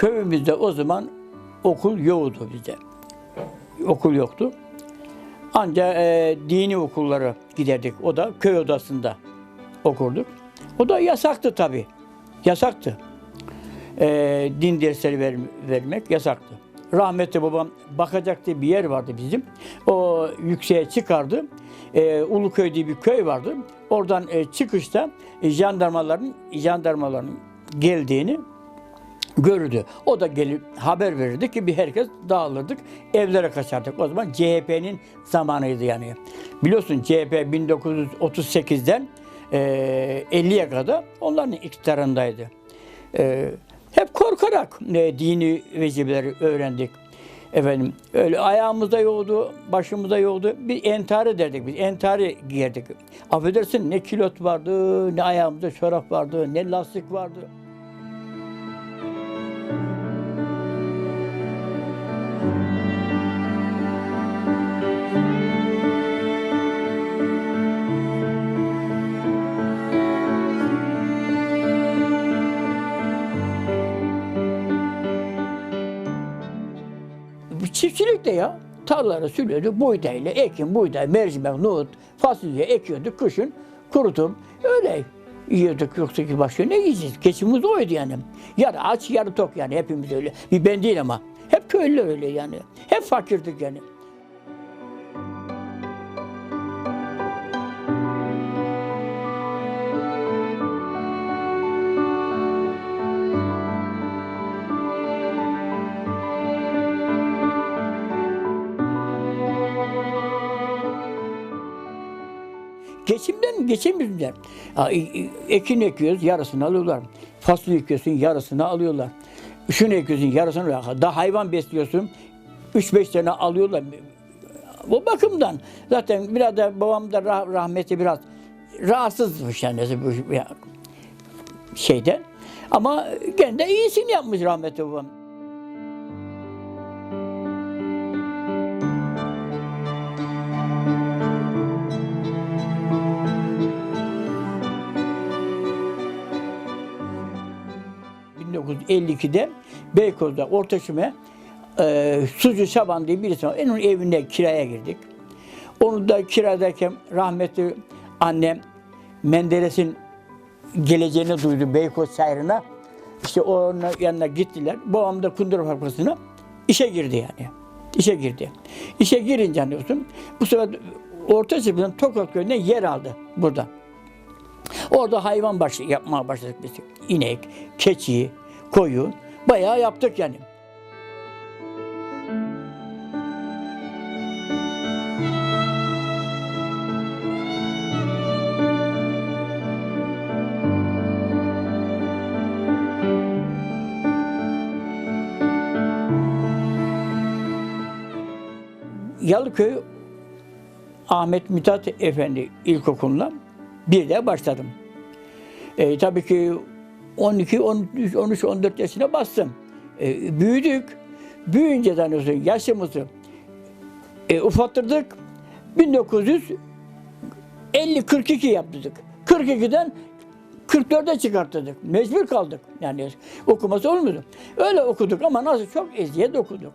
Köyümüzde o zaman okul yoktu bizde. Okul yoktu. Ancak e, dini okullara giderdik. O da köy odasında okurduk. O da yasaktı tabii. Yasaktı. E, din dersleri ver- vermek yasaktı. Rahmetli babam bakacak bir yer vardı bizim. O yükseğe çıkardı. E, Uluköy diye bir köy vardı. Oradan e, çıkışta e, jandarmaların jandarmaların geldiğini görürdü. O da gelip haber verirdi ki bir herkes dağılırdık. Evlere kaçardık. O zaman CHP'nin zamanıydı yani. Biliyorsun CHP 1938'den e, 50'ye kadar onların iktidarındaydı. E, hep korkarak e, dini vecibeleri öğrendik. Efendim öyle ayağımızda yoktu, başımızda yoktu. Bir entari derdik biz. Entari giyerdik. Affedersin ne kilot vardı, ne ayağımızda çorap vardı, ne lastik vardı. De ya. Tarlaları sürüyordu. Buğdayla, ekin, buğday, mercimek, nohut, fasulye ekiyorduk kışın. Kurutup öyle yiyorduk yoksa ki başka ne yiyeceğiz? Geçimimiz oydu yani. Yarı aç, yarı tok yani hepimiz öyle. Bir ben değil ama. Hep köylüler öyle yani. Hep fakirdik yani. E- e- Ekin ekiyoruz, yarısını alıyorlar. Fasulye ekiyorsun, yarısını alıyorlar. Şunu ekiyorsun, yarısını alıyorlar. Daha hayvan besliyorsun, 3-5 tane alıyorlar. Bu bakımdan zaten biraz da babam da rah- rahmetli biraz rahatsızmış yani bu şeyden. Ama gene de iyisini yapmış rahmetli babam. ...1952'de Beykoz'da Ortaşım'a e, Sucu Şaban diye birisi var. Onun evine kiraya girdik. Onu da kiradayken rahmetli annem Menderes'in geleceğini duydu Beykoz Çayırı'na. İşte onun yanına gittiler. Babam da Kundura Fabrikası'na işe girdi yani. İşe girdi. İşe girince anlıyorsun. Bu sefer Orta Çırpı'nın Tokat Köyü'nde yer aldı burada. Orada hayvan başı yapmaya başladık biz. İnek, keçi, koyun. Bayağı yaptık yani. Yalıköy Ahmet Mithat Efendi İlkokulu'na bir de başladım. E, tabii ki 12, 13, 13, 14 yaşına bastım. E, büyüdük. Büyüyünce tanıyorsun yaşımızı e, ufattırdık. 1950 42 yaptık. 42'den 44'e çıkarttırdık. Mecbur kaldık. Yani okuması olmuyordu. Öyle okuduk ama nasıl çok eziyet okuduk.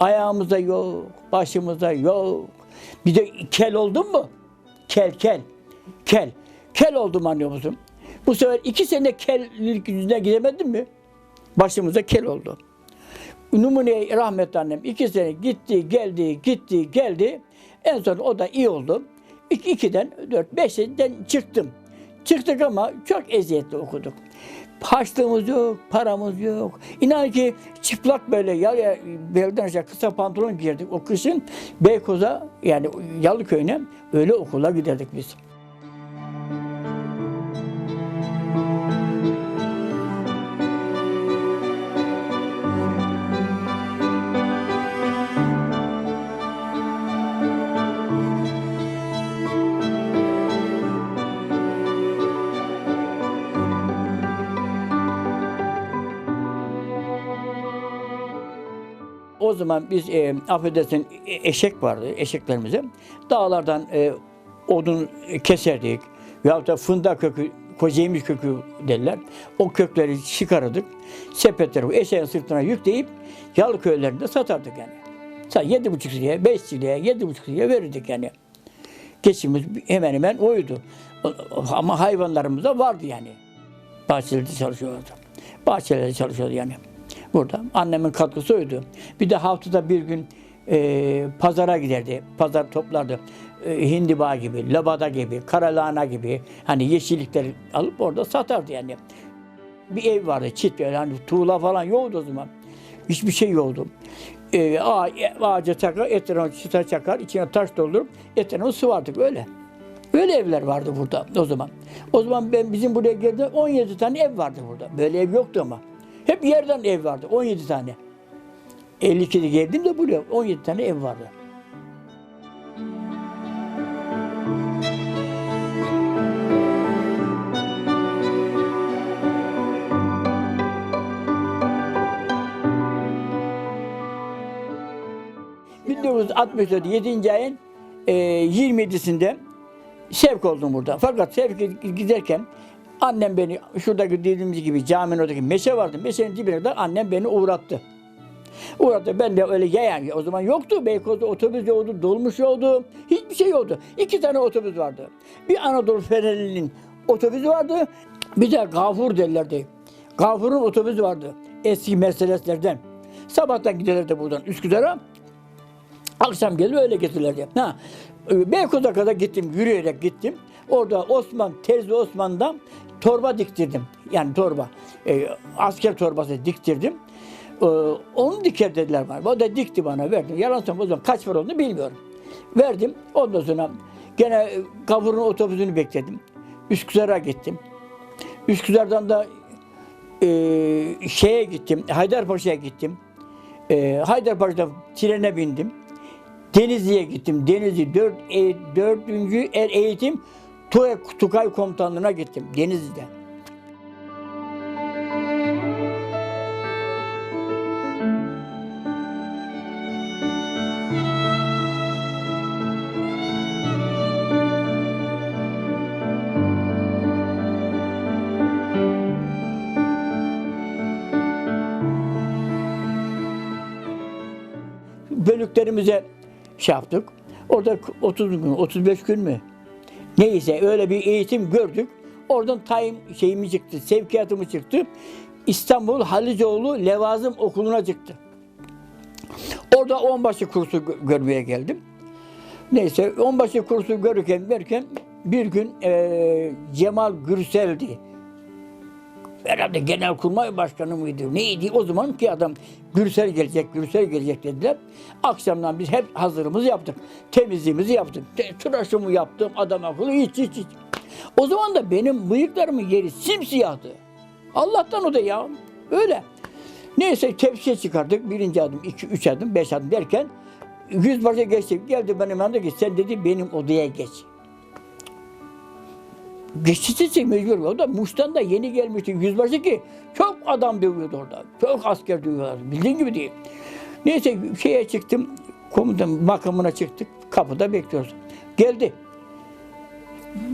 Ayağımızda yok, başımızda yok. Bir de kel oldun mu? Kel, kel, kel. Kel oldum anlıyor musun? Bu sefer iki sene kellik yüzünden gidemedim mi? Başımıza kel oldu. Numune rahmetli annem iki sene gitti, geldi, gitti, geldi. En son o da iyi oldu. İki, ikiden, dört, beşten çıktım. Çıktık ama çok eziyetli okuduk. Harçlığımız yok, paramız yok. İnan ki çıplak böyle ya, ya belden aşağı kısa pantolon giyerdik. O kışın Beykoz'a yani Yalıköy'üne öyle okula giderdik biz. O zaman biz e, affedersin e- eşek vardı eşeklerimize. Dağlardan e, odun keserdik. Veyahut da fındık kökü kocayemiş kökü derler. O kökleri çıkarırdık. Sepetleri eşeğin sırtına yükleyip yalı köylerinde satardık yani. Sa- Yedi buçuk liraya, beş liraya, yedi buçuk liraya verirdik yani. Geçimimiz hemen hemen oydu. Ama hayvanlarımız da vardı yani. Bahçelerde çalışıyordu. Bahçelerde çalışıyordu yani. Burada annemin katkısı oydu. Bir de haftada bir gün e, pazara giderdi. Pazar toplardı. E, hindiba gibi, labada gibi, karalahana gibi hani yeşillikleri alıp orada satardı yani. Bir ev vardı çit böyle hani tuğla falan yoktu o zaman. Hiçbir şey yoktu. E, ağa, ağaca çakar, etrafına çıta çakar, içine taş doldurup etrafına sıvardık öyle. Öyle evler vardı burada o zaman. O zaman ben bizim buraya geldiğimde 17 tane ev vardı burada. Böyle ev yoktu ama. Hep yerden ev vardı 17 tane. 52'de geldim de buraya 17 tane ev vardı. ...1964 7. ayın e, 27'sinde sevk oldum burada. Fakat sevk giderken annem beni şuradaki dediğimiz gibi caminin oradaki meşe vardı. Meşenin dibine de annem beni uğrattı. Uğrattı. Ben de öyle yayan. O zaman yoktu. Beykoz'da otobüs yoktu. Dolmuş yoktu. Hiçbir şey yoktu. İki tane otobüs vardı. Bir Anadolu Fenerli'nin otobüsü vardı. Bir de Gafur derlerdi. Gafur'un otobüsü vardı. Eski Mercedeslerden. Sabahtan giderlerdi buradan Üsküdar'a. Akşam gelir öyle getirirlerdi. Ha, e, Beykoz'a kadar gittim, yürüyerek gittim. Orada Osman, Terzi Osman'dan torba diktirdim. Yani torba, e, asker torbası diktirdim. E, onu diker dediler bana. O da dikti bana, verdim. Yalan söylüyorum o zaman kaç para olduğunu bilmiyorum. Verdim. Ondan sonra gene Gavur'un otobüsünü bekledim. Üsküdar'a gittim. Üsküdar'dan da e, şeye gittim, Haydarpaşa'ya gittim. E, Haydarpaşa'da trene bindim. Denizli'ye gittim. Denizli 4 e, 4. er eğitim Tuğay, Tukay Komutanlığı'na gittim Denizli'de. bölüklerimize şey yaptık. Orada 30 gün, 35 gün mü? Neyse öyle bir eğitim gördük. Oradan tayin şeyimi çıktı, sevkiyatımı çıktı. İstanbul Halicoğlu Levazım Okulu'na çıktı. Orada onbaşı kursu gö- görmeye geldim. Neyse onbaşı kursu görürken derken bir gün eee, Cemal Gürsel'di. Herhalde genelkurmay başkanı mıydı? Neydi? O zamanki adam Gürsel gelecek, Gürsel gelecek dediler. Akşamdan biz hep hazırımızı yaptık. Temizliğimizi yaptık. Tıraşımı yaptım. Adam akıllı hiç hiç hiç. O zaman da benim bıyıklarımın yeri simsiyahtı. Allah'tan o da ya. Öyle. Neyse tepsiye çıkardık. Birinci adım, iki, üç adım, beş adım derken yüzbaşı geçtik. Geldi benim yanımda ki sen dedi benim odaya geç. Geçici mecbur. O da Muş'tan da yeni gelmişti yüzbaşı ki çok adam dövüyordu orada. Çok asker dövüyorlardı. Bildiğin gibi değil. Neyse şeye çıktım. Komutan makamına çıktık. Kapıda bekliyoruz. Geldi.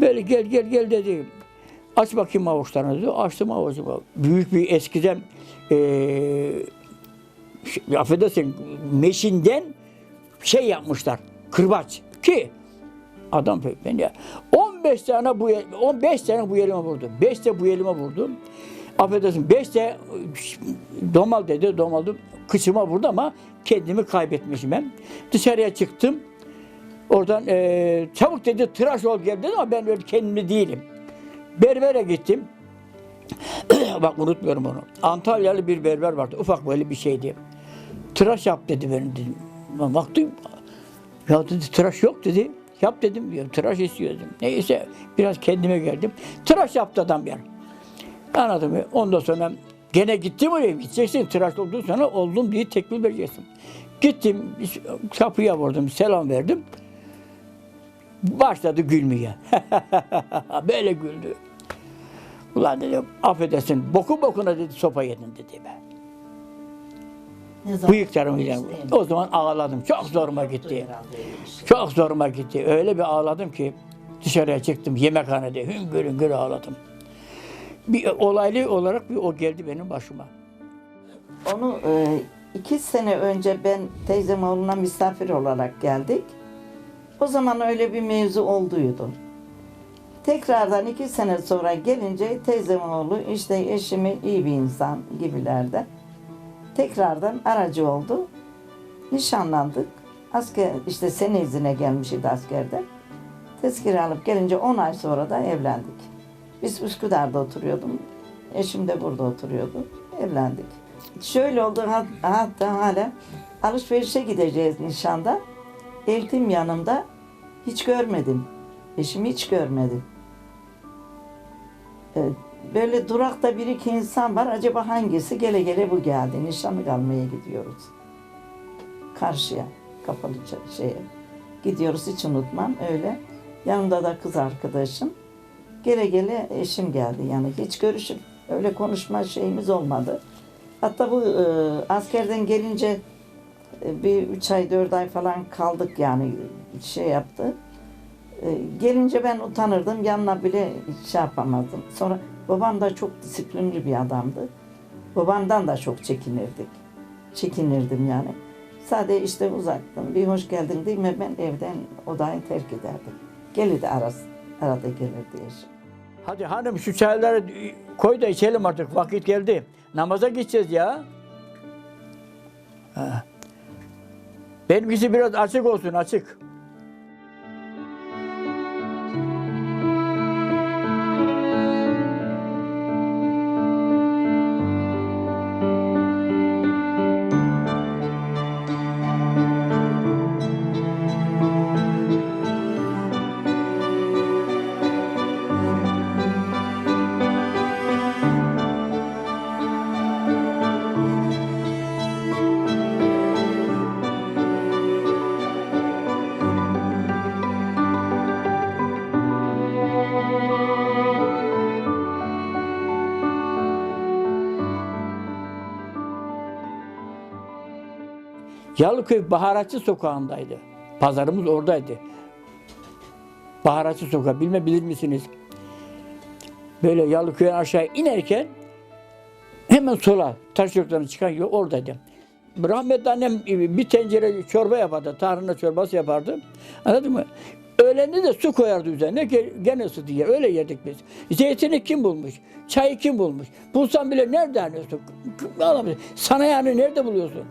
Böyle gel gel gel dedi. Aç bakayım avuçlarını dedi. Açtım avucumu. Büyük bir eskiden şey, affedersin meşinden şey yapmışlar. Kırbaç. Ki Adam ben ya. 15 tane bu 15 tane bu elime vurdu. 5 de bu elime vurdu. Affedersin 5 de domal dedi domaldı. Kıçıma vurdu ama kendimi kaybetmişim ben. Dışarıya çıktım. Oradan eee, çabuk dedi tıraş ol gel ama ben öyle kendimi değilim. Berbere gittim. Bak unutmuyorum onu. Antalyalı bir berber vardı. Ufak böyle bir şeydi. Tıraş yap dedi benim dedim. Baktım. Ya dedi tıraş yok dedi. Yap dedim. Ya, tıraş istiyor dedim. Neyse biraz kendime geldim. Tıraş yaptı adam yani. Anladın mı? Ondan sonra gene gittim oraya. Gideceksin tıraş oldun sonra oldum diye tekbir vereceksin. Gittim kapıya vurdum. Selam verdim. Başladı gülmeye. Böyle güldü. Ulan dedim affedersin boku bokuna dedi sopa yedin dedi be. Bıyıklarımı mi? O zaman ağladım. Çok zoruma gitti. Çok zoruma gitti. Öyle bir ağladım ki dışarıya çıktım yemekhanede hüngür hüngür ağladım. bir olaylı olarak bir o geldi benim başıma. Onu e, iki sene önce ben teyzem oğluna misafir olarak geldik. O zaman öyle bir mevzu olduydu. Tekrardan iki sene sonra gelince teyzem oğlu işte eşimi iyi bir insan gibilerde. Tekrardan aracı oldu. Nişanlandık. Asker işte sene izine gelmişti askerde. Tezkere alıp gelince 10 ay sonra da evlendik. Biz Üsküdar'da oturuyordum. Eşim de burada oturuyordu. Evlendik. Şöyle oldu hat- hatta hala alışverişe gideceğiz nişanda. Eltim yanımda hiç görmedim. Eşimi hiç görmedim. Ee, Böyle durakta bir iki insan var. Acaba hangisi? Gele gele bu geldi. Nişanlık almaya gidiyoruz. Karşıya, kapalı şeye. Gidiyoruz hiç unutmam öyle. Yanımda da kız arkadaşım. Gele gele eşim geldi. Yani hiç görüşüp öyle konuşma şeyimiz olmadı. Hatta bu e, askerden gelince e, bir üç ay dört ay falan kaldık yani şey yaptı. E, gelince ben utanırdım yanına bile şey yapamazdım. Sonra babam da çok disiplinli bir adamdı. Babamdan da çok çekinirdik. Çekinirdim yani. Sadece işte uzaktım. Bir hoş geldin değil mi ben evden odayı terk ederdim. Gelirdi arası, arada gelirdi eşim. Hadi hanım şu çayları koy da içelim artık vakit geldi. Namaza gideceğiz ya. Benimkisi biraz açık olsun açık. Yalıköy Baharatçı Sokağı'ndaydı. Pazarımız oradaydı. Baharatçı Sokağı bilme bilir misiniz? Böyle Yalıköy'ün aşağı inerken hemen sola taş yoklarına çıkan yol oradaydı. Rahmetli annem bir tencere çorba yapardı. Tarhana çorbası yapardı. Anladın mı? Öğlende de su koyardı üzerine. ge- Gene ısıtı yer. Öyle yedik biz. Zeytini kim bulmuş? Çayı kim bulmuş? Bulsan bile nerede arıyorsun? Alamıyorsun. Sana yani nerede buluyorsun?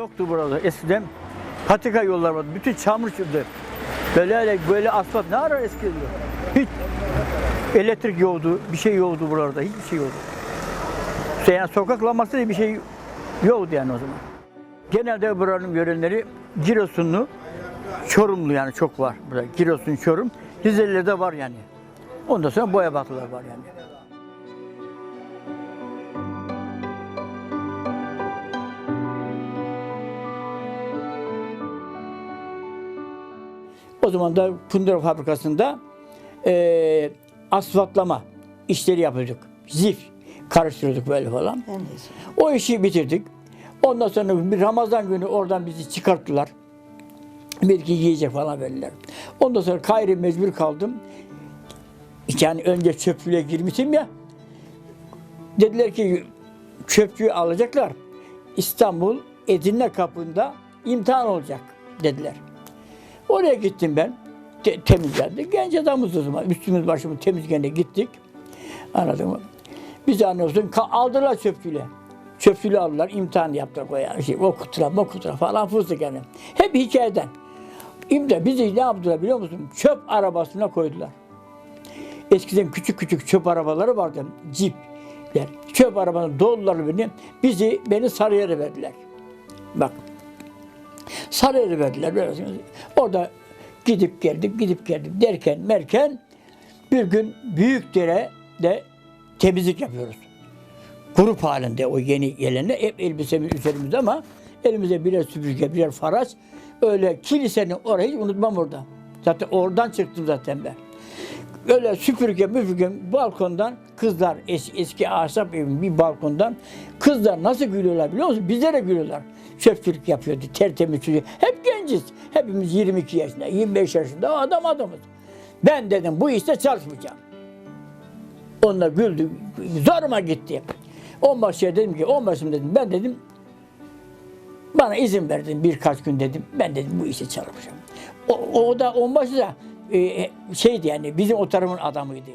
Yoktu burada. Eskiden patika yollar vardı. Bütün çamur çıktı. Böyle öyle, böyle asfalt ne ara eski diyor. Hiç elektrik yoktu, bir şey yoktu buralarda. Hiçbir şey yoktu. İşte yani sokak lambası diye bir şey yoktu yani o zaman. Genelde buranın görenleri Giresunlu, Çorumlu yani çok var burada. Giresun, Çorum. Rizeli'de var yani. Ondan sonra Boyabatlılar var yani. O zaman da Pundura fabrikasında eee asfaltlama işleri yapıyorduk. Zif karıştırıyorduk böyle falan. Eşim. O işi bitirdik. Ondan sonra bir Ramazan günü oradan bizi çıkarttılar. Bir iki yiyecek falan verdiler. Ondan sonra Kahire mecbur kaldım. Yani önce çöpçülüğe girmişim ya. Dediler ki çöpçüyü alacaklar. İstanbul Edirne kapında imtihan olacak dediler. Oraya gittim ben. Te- temizlendi. Genç adamız o zaman. Üstümüz başımız temiz gene gittik. Anladın mı? Biz anlıyorsun aldılar çöpçüyle. Çöpçülü aldılar, imtihan yaptılar o yani. Şey, okutura, okutura falan fıstık yani. Hep hikayeden. İmtihan bizi ne yaptılar biliyor musun? Çöp arabasına koydular. Eskiden küçük küçük çöp arabaları vardı. Cipler. Çöp arabanın doldular beni. Bizi, beni Sarıyer'e verdiler. Bak. Sarıyer'e verdiler. Orada gidip geldik, gidip geldik derken merken bir gün Büyükdere'de temizlik yapıyoruz. Grup halinde o yeni gelenler hep elbisemiz üzerimizde ama elimize birer süpürge, birer faraç. Öyle kilisenin orayı hiç unutmam orada. Zaten oradan çıktım zaten ben. Öyle süpürge müpürge balkondan kızlar es, eski ahşap evin bir balkondan kızlar nasıl gülüyorlar biliyor musun? Bizlere gülüyorlar. Çöpçülük yapıyordu, tertemiz çocuk. Hep genciz. Hepimiz 22 yaşında, 25 yaşında adam adamız. Ben dedim bu işte çalışmayacağım. Onlar güldü. Zoruma gitti. Onbaşıya dedim ki, onbaşım dedim, ben dedim bana izin verdin birkaç gün dedim. Ben dedim bu işe çalışacağım. O, o da onbaşı da e, şeydi yani bizim o tarafın adamıydı.